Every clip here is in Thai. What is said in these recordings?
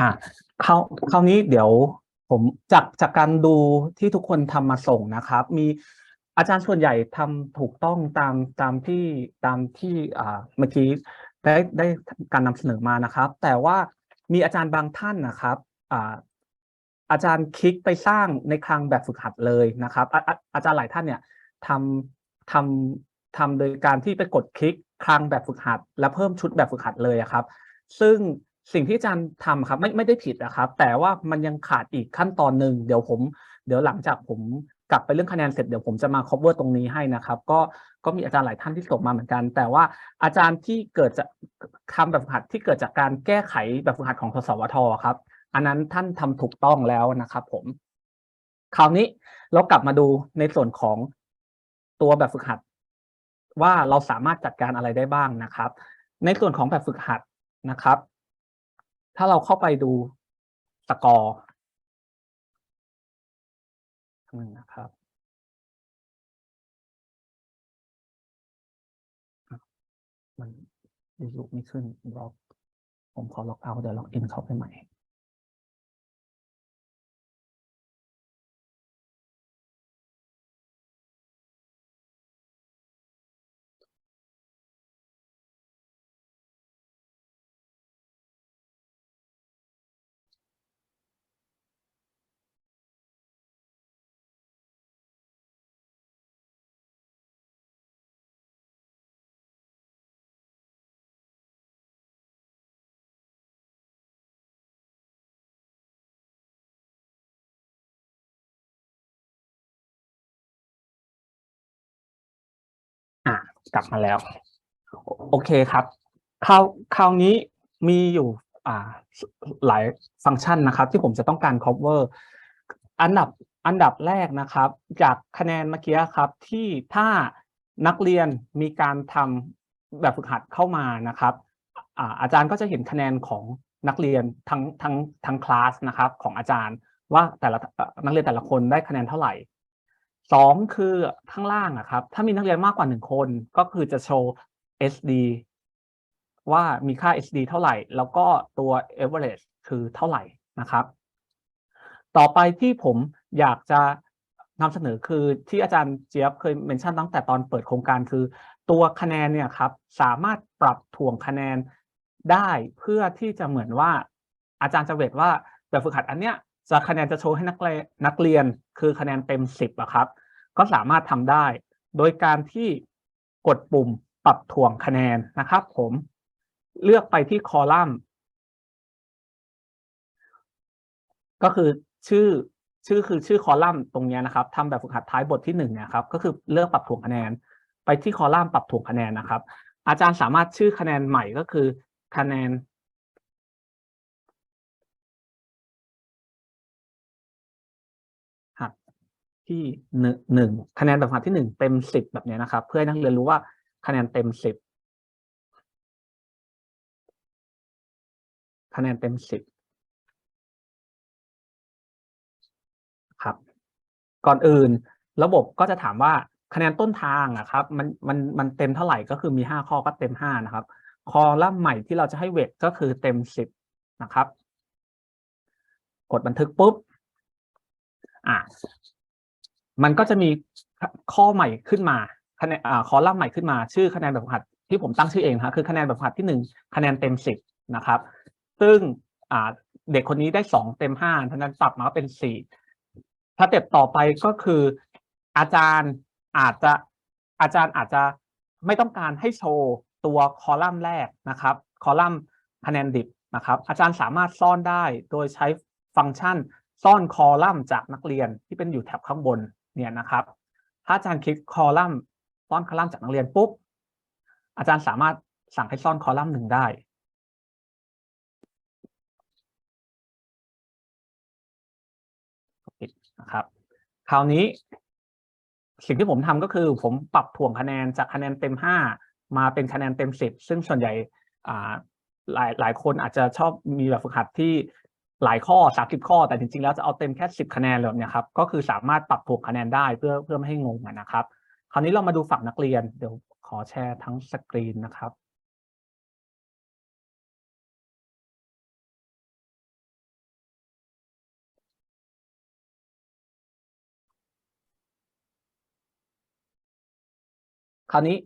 อะคราวคราวนี้เดี๋ยวผมจากจากการดูที่ทุกคนทำมาส่งนะครับ มีอาจารย์ส่วนใหญ่ทำถูกต้องตามตามที่ตามที่อ่าเมื่อกี้ได้ได้การนำเสนอมานะครับ แต่ว่ามีอาจารย์บางท่านนะครับอ่าอาจารย์คลิกไปสร้างในคลังแบบฝึกหัดเลยนะครับอาอาอาจารย์หลายท่านเนี่ยทำทำทำโดยการที่ไปกดคลิกคลังแบบฝึกหัด แล้วเพิ่มชุดแบบฝึกหัดเลยครับ ซึ่ง สิ่งที่อาจารย์ทำครับไม่ไม่ได้ผิดนะครับ แต่ว่ามันยังขาดอีกขั้นตอนหนึ่งเดี๋ยวผม เดี๋ยวหลังจากผมกลับไปเรื่องคะแนนเสร็จเดี๋ยวผมจะมา cover ตรงนี้ให้นะครับ ก็ก็มีอาจารย์หลายท่านที่ส่งมาเหมือนกัน แต่ว่าอาจารย์ที่เกิดจากทำแบบฝึกหัดที่เกิดจากการแก้ไขแบบฝึกหัดของสสวทครับ อันนั้นท่านทำถูกต้องแล้วนะครับ ผม คราวนี้เรากลับมาดูในส่วนของตัวแบบฝึกหัด ว่าเราสามารถจัดการอะไรได้บ้างนะครับ ในส่วนของแบบฝึกหัดนะครับ ถ้าเราเข้าไปดูสกอร์หนึ่งนะครับ มันยูไม่ขึ้นบล็อก ผมขอล็อกเอาเดี๋ยวล็อกอินเข้าไปใหม่ กลับมาแล้ว โอเคครับคราวคราวนี้มีอยู่อ่าหลายฟังก์ชันนะครับ ที่ผมจะต้องการ cover อันดับอันดับแรกนะครับ จากคะแนนเมื่อกี้ครับ ที่ถ้านักเรียนมีการทำแบบฝึกหัดเข้ามานะครับอาอาจารย์ก็จะเห็นคะแนนของนักเรียนทั้งทั้งทั้งคลาสนะครับของอาจารย์ว่าแต่ละนักเรียนแต่ละคนได้คะแนนเท่าไหร่ สองคือข้างล่างอะครับ ถ้ามีนักเรียนมากกว่าหนึ่งคนก็คือจะโชว์ SD ว่ามีค่า SD เท่าไหร่ แล้วก็ตัว average คือเท่าไหร่นะครับ ต่อไปที่ผมอยากจะนำเสนอคือที่อาจารย์เจี๊ยบเคยเมนชั่นตั้งแต่ตอนเปิดโครงการคือ ตัวคะแนนเนี่ยครับสามารถปรับถ่วงคะแนนได้เพื่อที่จะเหมือนว่าอาจารย์จะเวทว่าแบบฝึกหัดอันเนี้ย จะคะแนนจะโชว์ให้นักเรียนนักเรียนคือคะแนนเต็มสิบอะครับ ก็สามารถทำได้ โดยการที่กดปุ่มปรับถ่วงคะแนนนะครับ ผมเลือกไปที่คอลัมน์ ก็คือชื่อชื่อคือชื่อคอลัมน์ตรงนี้นะครับทำแบบฝึกหัดท้ายบทที่หนึ่งเนี่ยครับก็คือเลือกปรับถ่วงคะแนน ไปที่คอลัมน์ปรับถ่วงคะแนนนะครับ อาจารย์สามารถชื่อคะแนนใหม่ก็คือคะแนน ที่หนึ่งหนึ่งคะแนนแบบหักที่หนึ่งเต็มสิบแบบเนี้ยนะครับ เพื่อให้นักเรียนรู้ว่าคะแนนเต็มสิบคะแนนเต็มสิบครับ ก่อนอื่นระบบก็จะถามว่าคะแนนต้นทางอะครับมันมันมันเต็มเท่าไหร่ก็คือมีห้าข้อก็เต็มห้านะครับ คอลัมน์ใหม่ที่เราจะให้เวทก็คือเต็มสิบนะครับ กดบันทึกปุ๊บอ่า มันก็จะมีข้อใหม่ขึ้นมาคะแนนอ่าคอลัมน์ใหม่ขึ้นมา ชื่อคะแนนแบบฝึกหัดที่ผมตั้งชื่อเองครับคือคะแนนแบบฝึกหัดที่หนึ่งคะแนนเต็มสิบนะครับ ซึ่งอ่าเด็กคนนี้ได้สองเต็มห้าฉะนั้นปรับมาเป็นสี่สเต็ปต่อไปก็คืออาจารย์อาจจะอาจารย์อาจจะไม่ต้องการให้โชว์ตัวคอลัมน์แรกนะครับ คอลัมน์คะแนนดิบนะครับ อาจารย์สามารถซ่อนได้โดยใช้ฟังก์ชันซ่อนคอลัมน์จากนักเรียนที่เป็นอยู่แถบข้างบน เนี่ยนะครับ ถ้าอาจารย์คลิกคอลัมน์ซ่อนคอลัมน์จากนักเรียนปุ๊บ อาจารย์สามารถสั่งให้ซ่อนคอลัมน์หนึ่งได้ นะครับ คราวนี้ สิ่งที่ผมทำก็คือผมปรับถ่วงคะแนนจากคะแนนเต็มห้ามาเป็นคะแนนเต็มสิบซึ่งส่วนใหญ่หลายหลายคนอาจจะชอบมีแบบฝึกหัดที่ หลายข้อ 30 ข้อ แต่จริงๆ แล้วจะเอาเต็มแค่ 10 คะแนนเลยเนี่ยครับ ก็คือสามารถปรับถกคะแนนได้เพื่อเพื่อไม่ให้งงนะครับ คราวนี้เรามาดูฝั่งนักเรียน เดี๋ยวขอแชร์ทั้งสกรีนนะครับคราวนี้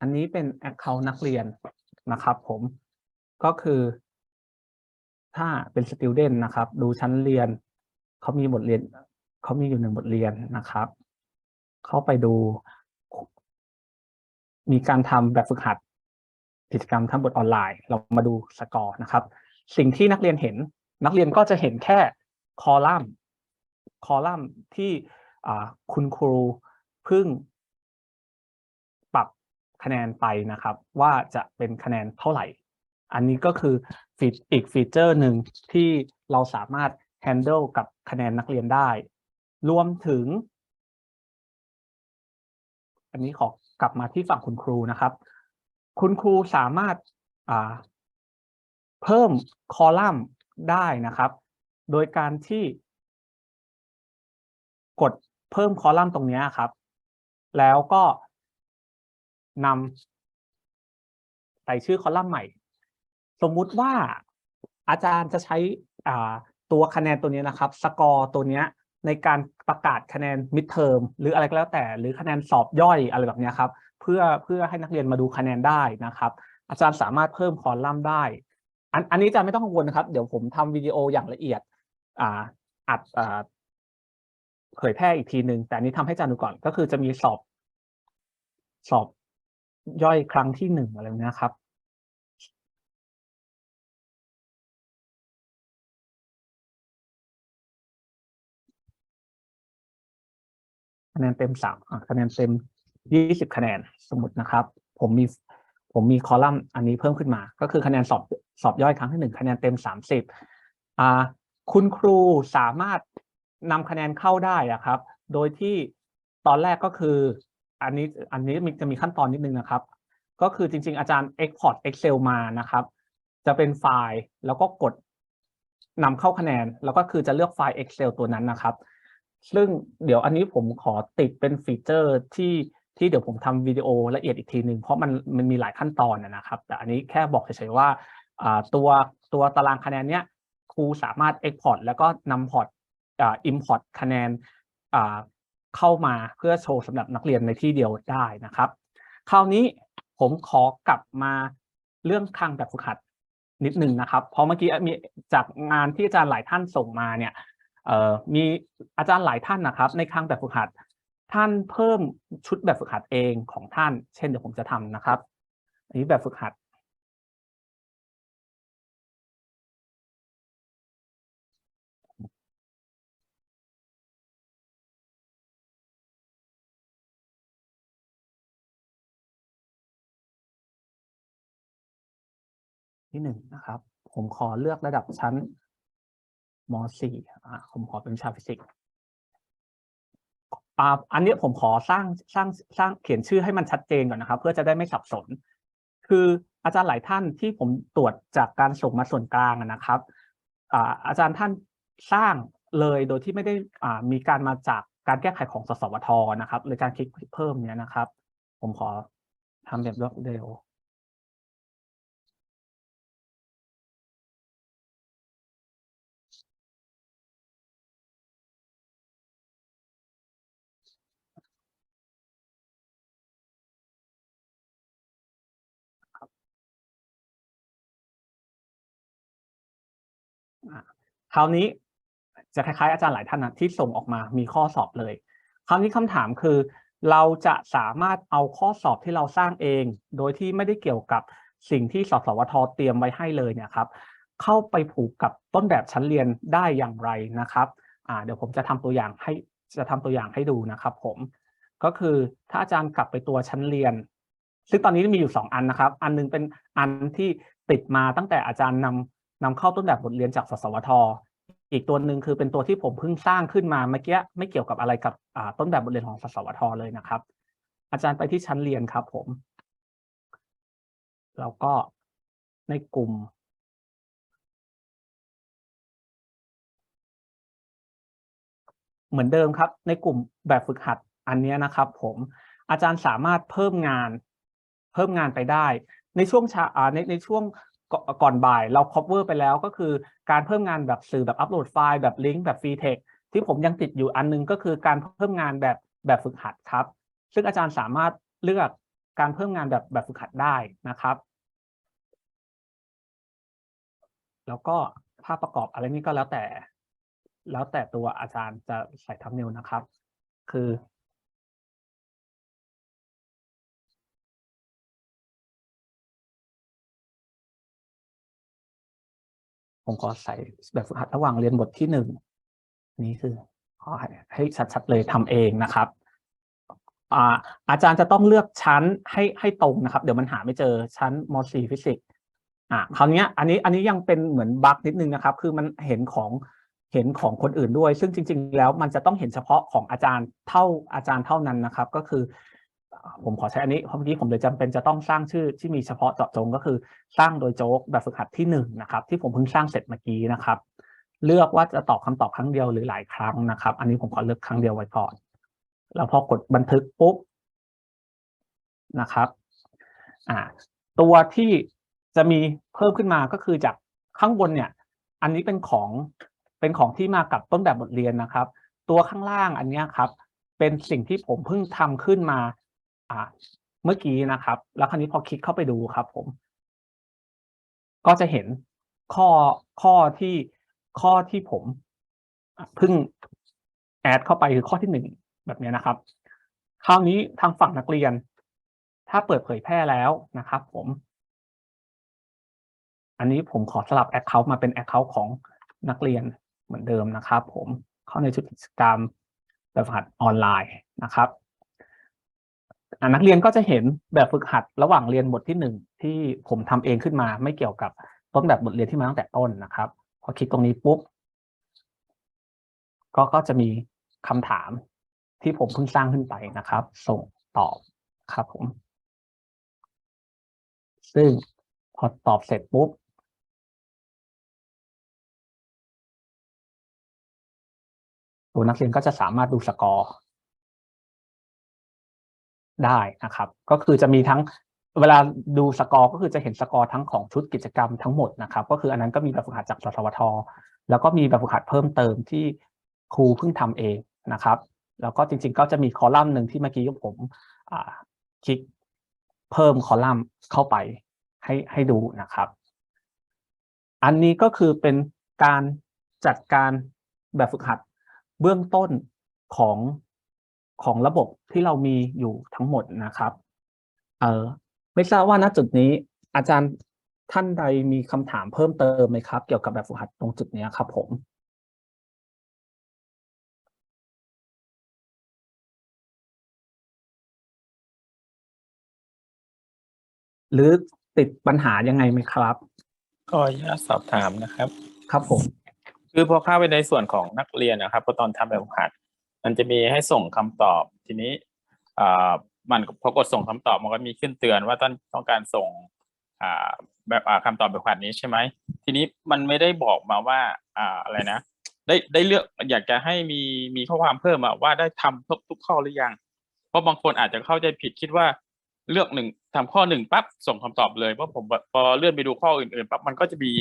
อันนี้เป็น Account นักเรียนนะครับผมก็คือ ถ้าเป็น Student นะครับ ดูชั้นเรียนเขามีบทเรียนเขามีอยู่หนึ่งบทเรียนนะครับ เข้าไปดู มีการทำแบบฝึกหัดกิจกรรมทำบทออนไลน์ เรามาดูสกอร์นะครับ สิ่งที่นักเรียนเห็น นักเรียนก็จะเห็นแค่คอลัมน์ คอลัมน์ที่คุณครูเพิ่ง คะแนนไปนะครับ ว่าจะเป็นคะแนนเท่าไหร่ อันนี้ก็คือฟีอีกฟีเจอร์หนึ่งที่เราสามารถ handle กับคะแนนนักเรียนได้ รวมถึง อันนี้ขอกลับมาที่ฝั่งคุณครูนะครับ คุณครูสามารถาเพิ่มคอลัมน์ได้นะครับ โดยการที่ กดเพิ่มคอลัมน์ตรงนี้ครับ แล้วก็ นำใส่ชื่อคอลัมน์ใหม่ สมมุติว่าอาจารย์จะใช้ตัวคะแนนตัวนี้นะครับสกอร์ตัวนี้ในการประกาศคะแนนมิดเทอมหรืออะไรก็แล้วแต่ หรือคะแนนสอบย่อยอะไรแบบนี้ครับเพื่อเพื่อให้นักเรียนมาดูคะแนนได้นะครับ อาจารย์สามารถเพิ่มคอลัมน์ได้อันอันนี้อาจารย์ไม่ต้องกังวลนะครับ เดี๋ยวผมทำวิดีโออย่างละเอียดอ่าอัดอ่าเผยแพร่อีกทีหนึ่งแต่อันนี้ทำให้อาจารย์ดูก่อนก็คือจะมีสอบสอบ ย่อยครั้งที่หนึ่งอะไรเนี้ยครับคะแนนเต็มสามคะแนนเต็มยี่สิบคะแนนสมมตินะครับ ผมมีผมมีคอลัมน์อันนี้เพิ่มขึ้นมา ก็คือคะแนนสอบสอบย่อยครั้งที่หนึ่งคะแนนเต็มสามสิบอ่าคุณครูสามารถนำคะแนนเข้าได้อะครับ โดยที่ตอนแรกก็คือ อันนี้อันนี้มีจะมีขั้นตอนนิดนึงนะครับ ก็คือจริง ๆ อาจารย์ Export Excel มานะครับ จะเป็นไฟล์แล้วก็กดนำเข้าคะแนน แล้วก็คือจะเลือกไฟล์ Excel ตัวนั้นนะครับ ซึ่งเดี๋ยวอันนี้ผมขอติดเป็นฟีเจอร์ที่ที่เดี๋ยวผมทำวิดีโอละเอียดอีกทีหนึ่งเพราะมันมันมีหลายขั้นตอนนะนะครับ แต่อันนี้แค่บอกเฉยๆว่าตัวตัวตารางคะแนนเนี้ยครูสามารถ Export แล้วก็นำพอร์ตอ่า Import คะแนนอ่า เข้ามาเพื่อโชว์สำหรับนักเรียนในที่เดียวได้นะครับ คราวนี้ผมขอกลับมาเรื่องคลังแบบฝึกหัดนิดหนึ่งนะครับ เพราะเมื่อกี้มีจากงานที่อาจารย์หลายท่านส่งมาเนี่ยมีอาจารย์หลายท่านนะครับ ในคลังแบบฝึกหัด ท่านเพิ่มชุดแบบฝึกหัดเองของท่าน เช่นเดี๋ยวผมจะทำนะครับ อันนี้แบบฝึกหัด ที่หนึ่งนะครับ ผมขอเลือกระดับชั้นม .4 อะผมขอเป็นชาฟิสิกส์อ่าอันนี้ผมขอสร้างสร้างสร้างเขียนชื่อให้มันชัดเจนก่อนนะครับ เพื่อจะได้ไม่สับสน คืออาจารย์หลายท่านที่ผมตรวจจากการส่งมาส่วนกลางนะครับอ่าอาจารย์ท่านสร้างเลยโดยที่ไม่ได้อ่ามีการมาจากการแก้ไขของสสวทนะครับหรือการคลิกเพิ่มเนี้ยนะครับ ผมขอทำแบบรวดเร็ว คราวนี้จะคล้ายๆอาจารย์หลายท่านนะที่ส่งออกมามีข้อสอบเลย คราวนี้คำถามคือ เราจะสามารถเอาข้อสอบที่เราสร้างเอง โดยที่ไม่ได้เกี่ยวกับสิ่งที่สสวทเตรียมไว้ให้เลยเนี่ยครับ เข้าไปผูกกับต้นแบบชั้นเรียนได้อย่างไรนะครับเดี๋ยวผมจะทำตัวอย่างให้จะทำตัวอย่างให้ดูนะครับ ผม ก็คือถ้าอาจารย์กลับไปตัวชั้นเรียน ซึ่งตอนนี้มีอยู่สองอันนะครับ อันหนึงเป็นอันที่ติดมาตั้งแต่อาจารย์นำ นำเข้าต้นแบบบทเรียนจากสสวท อีกตัวหนึ่งคือเป็นตัวที่ผมเพิ่งสร้างขึ้นมาเมื่อกี้ไม่เกี่ยวกับอะไรกับต้นแบบบทเรียนของสสวท เลยนะครับ อาจารย์ไปที่ชั้นเรียนครับผม แล้วก็ในกลุ่มเหมือนเดิมครับ ในกลุ่มแบบฝึกหัดอันนี้นะครับ ผมอาจารย์สามารถเพิ่มงาน เพิ่มงานไปได้ ในช่วงชาในในช่วง ก่อนบ่ายเรา cover ไปแล้วก็คือการเพิ่มงานแบบสื่อแบบอัปโหลดไฟล์แบบลิงก์แบบฟรีเทคที่ผมยังติดอยู่อันนึงก็คือการเพิ่มงานแบบแบบฝึกหัดครับ ซึ่งอาจารย์สามารถเลือกการเพิ่มงานแบบแบบฝึกหัดได้นะครับ แล้วก็ภาพประกอบอะไรนี่ก็แล้วแต่ แล้วแต่ตัวอาจารย์จะใส่ทับเนลนะครับ คือ ผมขอใส่แบบฝึกหัดระหว่างเรียนบทที่หนึ่งนี่คือขอให้ชัดๆเลยทำเองนะครับอาอาจารย์จะต้องเลือกชั้นให้ให้ตรงนะครับ เดี๋ยวมันหาไม่เจอชั้นม .4 ฟิสิกส์อ่าคราวนี้อันนี้อันนี้ยังเป็นเหมือนบั๊กนิดนึงนะครับ คือมันเห็นของเห็นของคนอื่นด้วย ซึ่งจริง ๆ แล้วมันจะต้องเห็นเฉพาะของอาจารย์เท่าอาจารย์เท่านั้นนะครับ ก็คือ ผมขอใช้อันนี้เพราะเมื่อกี้ผมเลยจำเป็นจะต้องสร้างชื่อที่มีเฉพาะเจาะจงก็คือสร้างโดยโจ๊กแบบฝึกหัดที่หนึ่งนะครับที่ผมเพิ่งสร้างเสร็จเมื่อกี้นะครับ เลือกว่าจะตอบคำตอบครั้งเดียวหรือหลายครั้งนะครับ อันนี้ผมขอเลือกครั้งเดียวไว้ก่อน แล้วพอกดบันทึกปุ๊บนะครับอ่าตัวที่จะมีเพิ่มขึ้นมาก็คือจากข้างบนเนี่ย อันนี้เป็นของเป็นของที่มากับต้นแบบบทเรียนนะครับ ตัวข้างล่างอันนี้ครับเป็นสิ่งที่ผมเพิ่งทำขึ้นมา เมื่อกี้นะครับ แล้วคราวนี้พอคลิกเข้าไปดูครับ ผม ก็จะเห็นข้อข้อที่ข้อที่ผมเพิ่งแอดเข้าไปคือข้อที่หนึ่งแบบนี้นะครับ คราวนี้ทางฝั่งนักเรียน ถ้าเปิดเผยแพร่แล้วนะครับ ผม อันนี้ผมขอสลับ Account มาเป็น Account ของนักเรียนเหมือนเดิมนะครับ ผมเข้าในชุดกิจกรรมแบบฝึกหัดออนไลน์นะครับ นักเรียนก็จะเห็นแบบฝึกหัดระหว่างเรียนบทที่หนึ่งที่ผมทำเองขึ้นมา ไม่เกี่ยวกับต้นแบบบทเรียนที่มาตั้งแต่ต้นนะครับ พอคลิกตรงนี้ปุ๊บก็ก็จะมีคำถามที่ผมเพิ่งสร้างขึ้นไปนะครับ ส่งตอบครับผม ซึ่งพอตอบเสร็จปุ๊บตัวนักเรียนก็จะสามารถดูสกอร์ ได้นะครับ ก็คือจะมีทั้งเวลาดูสกอร์ก็คือจะเห็นสกอร์ทั้งของชุดกิจกรรมทั้งหมดนะครับ ก็คืออันนั้นก็มีแบบฝึกหัดจากสสวท แล้วก็มีแบบฝึกหัดเพิ่มเติมที่ครูเพิ่งทำเองนะครับ แล้วก็จริงๆ ก็จะมีคอลัมน์หนึ่งที่เมื่อกี้ผมคลิกเพิ่มคอลัมน์เข้าไปให้ให้ดูนะครับ อันนี้ก็คือเป็นการจัดการแบบฝึกหัดเบื้องต้นของ ของระบบที่เรามีอยู่ทั้งหมดนะครับเออไม่ทราบว่าณจุดนี้อาจารย์ท่านใดมีคำถามเพิ่มเติมไหมครับ เกี่ยวกับแบบฝึกหัดตรงจุดเนี้ยครับผมหรือติดปัญหายังไงไหมครับก็อนุญาตสอบถามนะครับ ครับผม คือพอเข้าไปในส่วนของนักเรียนนะครับพอตอนทำแบบฝึกหัด มันจะมีให้ส่งคำตอบทีนี้มันพอกดส่งคำตอบมันก็มีขึ้นเตือนว่าต้องต้องการส่งแบบอ่าคำตอบแบบฝึกหัดนี้ใช่ไหมทีนี้มันไม่ได้บอกมาว่าอ่าอะไรนะ ได้ได้เลือกอยากจะให้มีมีข้อความเพิ่มว่าได้ทำครบทุกข้อหรือยัง เพราะบางคนอาจจะเข้าใจผิดคิดว่าเลือกหนึ่งทำข้อหนึ่งปั๊บส่งคำตอบเลยเพราะผมพอเลื่อนไปดูข้ออื่นๆปั๊บมันก็จะมี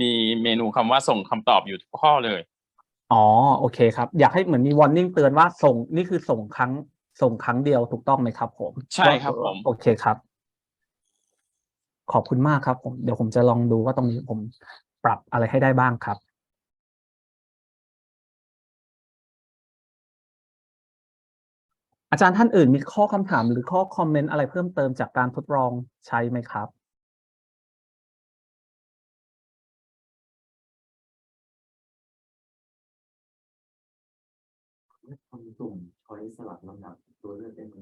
มีเมนูคำว่าส่งคำตอบอยู่ทุกข้อเลย อ๋อ โอเคครับ อยากให้เหมือนมี warning เตือนว่าส่งนี่คือส่งครั้ง ส่งครั้งเดียวถูกต้องไหมครับผมใช่ครับผม โอเคครับ ขอบคุณมากครับผมเดี๋ยวผมจะลองดูว่าตรงนี้ผมปรับอะไรให้ได้บ้างครับ อาจารย์ท่านอื่นมีข้อคำถามหรือข้อคอมเมนต์อะไรเพิ่มเติมจากการทดลองใช้ไหมครับ สุ่มช้อยสลับลำดับตัวเลือกได้ไหม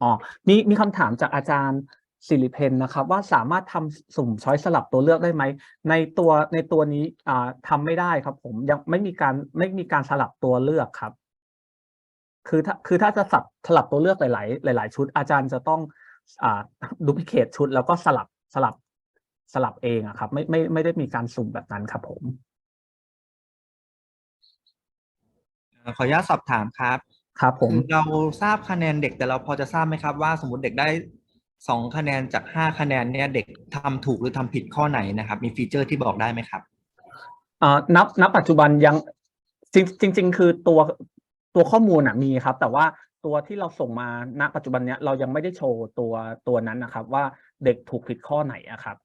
อ๋อมีมีคำถามจากอาจารย์สิริเพนนะครับ ว่าสามารถทำสุ่มช้อยสลับตัวเลือกได้ไหม ในตัวในตัวนี้อ่าทำไม่ได้ครับ ผมยังไม่มีการไม่มีการสลับตัวเลือกครับ คือถ้าคือถ้าจะสลับสลับตัวเลือกหลาย ๆ หลาย ๆ ชุด อาจารย์จะต้องอ่าดูพิเคทชุด แล้วก็สลับสลับสลับเองอะครับ ไม่ไม่ไม่ได้มีการสุ่มแบบนั้นครับผม เอ่อ ขออนุญาตสอบถามครับ ครับผมคือเราทราบคะแนนเด็กแต่เราพอจะทราบไหมครับว่าสมมติเด็กได้สองคะแนนจากห้าคะแนนเนี่ยเด็กทำถูกหรือทำผิดข้อไหนนะครับ มีฟีเจอร์ที่บอกได้ไหมครับเอ่อนับนับปัจจุบันยังจริงจริง ๆ คือตัวตัวข้อมูลอะมีครับ แต่ว่าตัวที่เราส่งมาณ ปัจจุบันเนี้ยเรายังไม่ได้โชว์ตัวตัวนั้นนะครับ ว่าเด็กถูกผิดข้อไหนอะครับ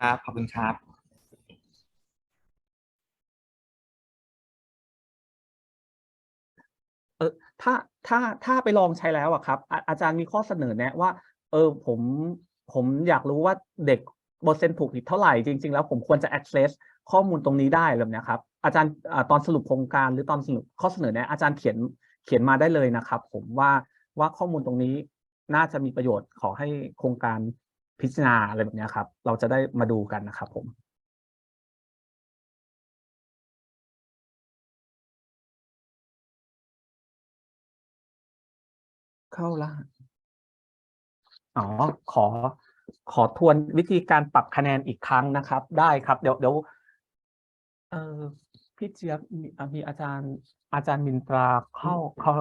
ครับขอบคุณครับ เออถ้าถ้าถ้าไปลองใช้แล้วอะครับอาอาจารย์มีข้อเสนอแนะว่า เออผมผมอยากรู้ว่าเด็กเปอร์เซ็นต์ถูกผิดเท่าไหร่จริง ๆ แล้วผมควรจะ access ข้อมูลตรงนี้ได้แบบเนี้ยครับ อาจารย์ตอนสรุปโครงการหรือตอนสรุปข้อเสนอแนะอาจารย์เขียนเขียนมาได้เลยนะครับ ผมว่าว่าข้อมูลตรงนี้น่าจะมีประโยชน์ขอให้โครงการพิจารณาอะไรแบบนี้ครับ เราจะได้มาดูกันนะครับผม เข้ารหัสอ๋อขอขอทวนวิธีการปรับคะแนนอีกครั้งนะครับ ได้ครับ เดี๋ยวเดี๋ยวเออพี่เจี๊ยบมีอะมีอาจารย์อาจารย์มินตราเข้าเข้า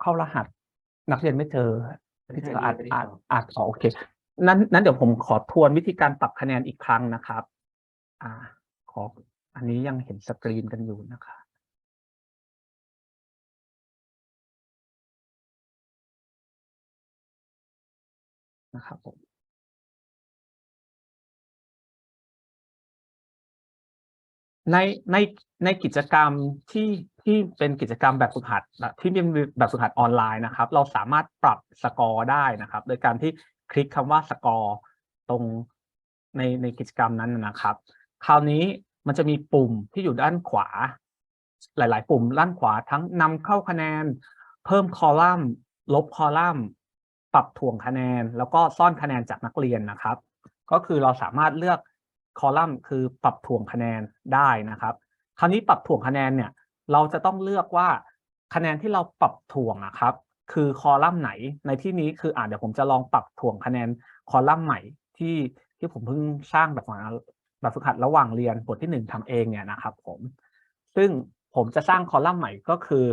เข้ารหัส นักเรียนไม่เจอพี่เจี๊ยบอาจอาจอาจอ๋อโอเคนั้นนั้นเดี๋ยวผมขอทวนวิธีการปรับคะแนนอีกครั้งนะครับ อ่า ขออันนี้ยังเห็นสกรีนกันอยู่นะครับ นะครับผมในในในกิจกรรมที่ที่เป็นกิจกรรมแบบฝึกหัดที่เป็นแบบฝึกหัดออนไลน์นะครับ เราสามารถปรับสกอร์ได้นะครับ โดยการที่คลิกคำว่าสกอร์ตรงในในกิจกรรมนั้นนะครับ คราวนี้มันจะมีปุ่มที่อยู่ด้านขวา หลาย ๆ ปุ่มด้านขวาทั้งนำเข้าคะแนน เพิ่มคอลัมน์ ลบคอลัมน์ ปรับถ่วงคะแนน แล้วก็ซ่อนคะแนนจากนักเรียนนะครับ ก็คือเราสามารถเลือกคอลัมน์ คือปรับถ่วงคะแนนได้นะครับ คราวนี้ปรับถ่วงคะแนนเนี่ยเราจะต้องเลือกว่าคะแนนที่เราปรับถ่วงอะครับ คือคอลัมน์ไหนในที่นี้คืออ่าเดี๋ยวผมจะลองปรับถ่วงคะแนนคอลัมน์ใหม่ที่ที่ผมเพิ่งสร้างแบบฝึกหัดแบบฝึกหัดระหว่างเรียนบทที่หนึ่งทำเองเนี่ยนะครับ ผม ซึ่งผมจะสร้างคอลัมน์ใหม่ก็คือ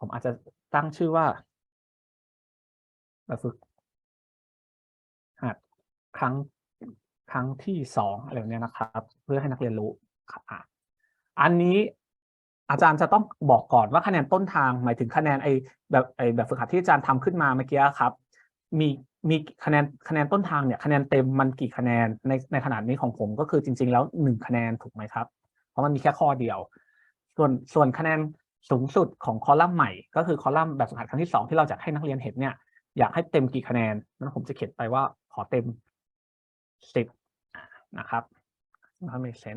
ผมอาจจะตั้งชื่อว่า แบบฝึกหัดครั้งครั้งที่สองอะไรแบบเนี้ยนะครับ เพื่อให้นักเรียนรู้อะอันนี้อาจารย์จะต้องบอกก่อนว่าคะแนนต้นทางหมายถึงคะแนนไอแบบไอแบบฝึกหัดที่อาจารย์ทำขึ้นมาเมื่อกี้ครับ มีมีคะแนนคะแนนต้นทางเนี่ยคะแนนเต็มมันกี่คะแนนในในขนาดนี้ของผมก็คือจริง ๆ แล้วหนึ่งคะแนนถูกไหมครับ เพราะมันมีแค่ข้อเดียว ส่วนส่วนคะแนนสูงสุดของคอลัมน์ใหม่ ก็คือคอลัมน์แบบฝึกหัดครั้งที่สองที่เราจะให้นักเรียนเห็นเนี่ย อยากให้เต็มกี่คะแนนนั้นผมจะเขียนไปว่าขอเต็มสิบนะครับถ้าไม่เซน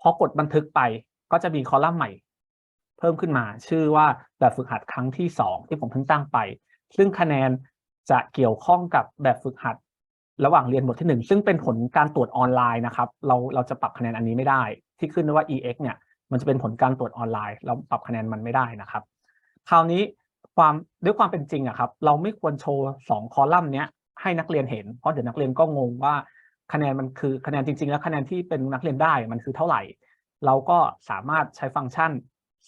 พอกดบันทึกไปก็จะมีคอลัมน์ใหม่ เพิ่มขึ้นมาชื่อว่าแบบฝึกหัดครั้งที่สองที่ผมเพิ่งตั้งไป ซึ่งคะแนนจะเกี่ยวข้องกับแบบฝึกหัดระหว่างเรียนบทที่หนึ่งซึ่งเป็นผลการตรวจออนไลน์นะครับ เราเราจะปรับคะแนนอันนี้ไม่ได้ ที่ขึ้นว่า ex เนี่ย มันจะเป็นผลการตรวจออนไลน์ เราปรับคะแนนมันไม่ได้นะครับ คราวนี้ ความด้วยความเป็นจริงอะครับ เราไม่ควรโชว์สองคอลัมน์เนี้ยให้นักเรียนเห็น เพราะเดี๋ยวนักเรียนก็งงว่าคะแนนมันคือคะแนนจริง ๆ แล้วคะแนนที่เป็นนักเรียนได้มันคือเท่าไหร่ เราก็สามารถใช้ฟังก์ชัน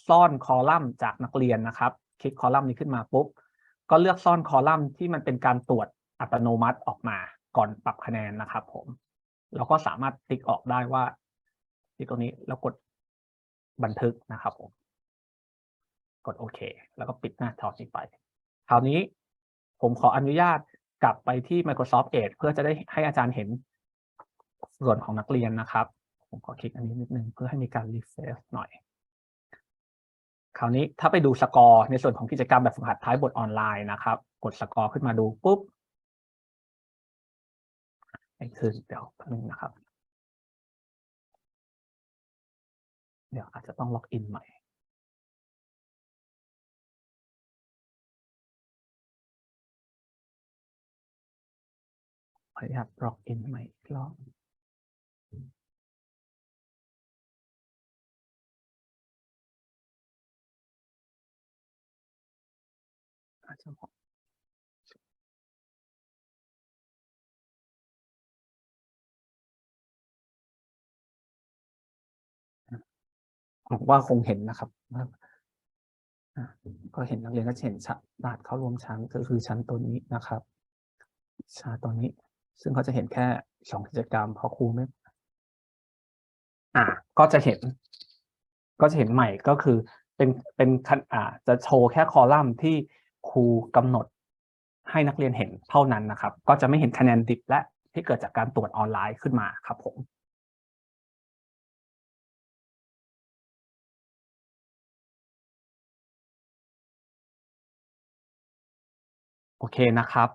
ซ่อนคอลัมน์จากนักเรียนนะครับ คลิกคอลัมน์นี้ขึ้นมาปุ๊บก็เลือกซ่อนคอลัมน์ที่มันเป็นการตรวจอัตโนมัติออกมาก่อนปรับคะแนนนะครับผมเราก็สามารถติ๊กออกได้ว่าที่ตรงนี้แล้วกดบันทึกนะครับผม กดโอเค แล้วก็ปิดหน้าจอนี้ไป คราวนี้ผมขออนุญาตกลับไปที่ Microsoft Edge เพื่อจะได้ให้อาจารย์เห็นส่วนของนักเรียนนะครับ ผมขอคลิกอันนี้นิดนึงเพื่อให้มีการรีเฟรชหน่อย คราวนี้ถ้าไปดูสกอร์ในส่วนของกิจกรรมแบบฝึกหัดท้ายบทออนไลน์นะครับ กดสกอร์ขึ้นมาดูปุ๊บนี่คือเดี๋ยวแป๊บนึงนะครับ เดี๋ยวอาจจะต้องล็อกอินใหม่ ออนุญาตล็อกอินใหม่อีกรอบอาจจะบอกผมว่าคงเห็นนะครับก็เห็นนักเรียนก็เห็นชะรหัสเข้ารวมชั้นก็คือชั้นตัวนี้นะครับ ชาตัวนี้ ซึ่งเขาจะเห็นแค่สองกิจกรรมเพราะครูไม่อ่า ก็จะเห็น ก็จะเห็นใหม่ก็คือเป็นเป็นคันอ่าจะโชว์แค่คอลัมน์ที่ครูกำหนดให้นักเรียนเห็นเท่านั้นนะครับ ก็จะไม่เห็นคะแนนดิบและที่เกิดจากการตรวจออนไลน์ขึ้นมาครับผมโอเคนะครับ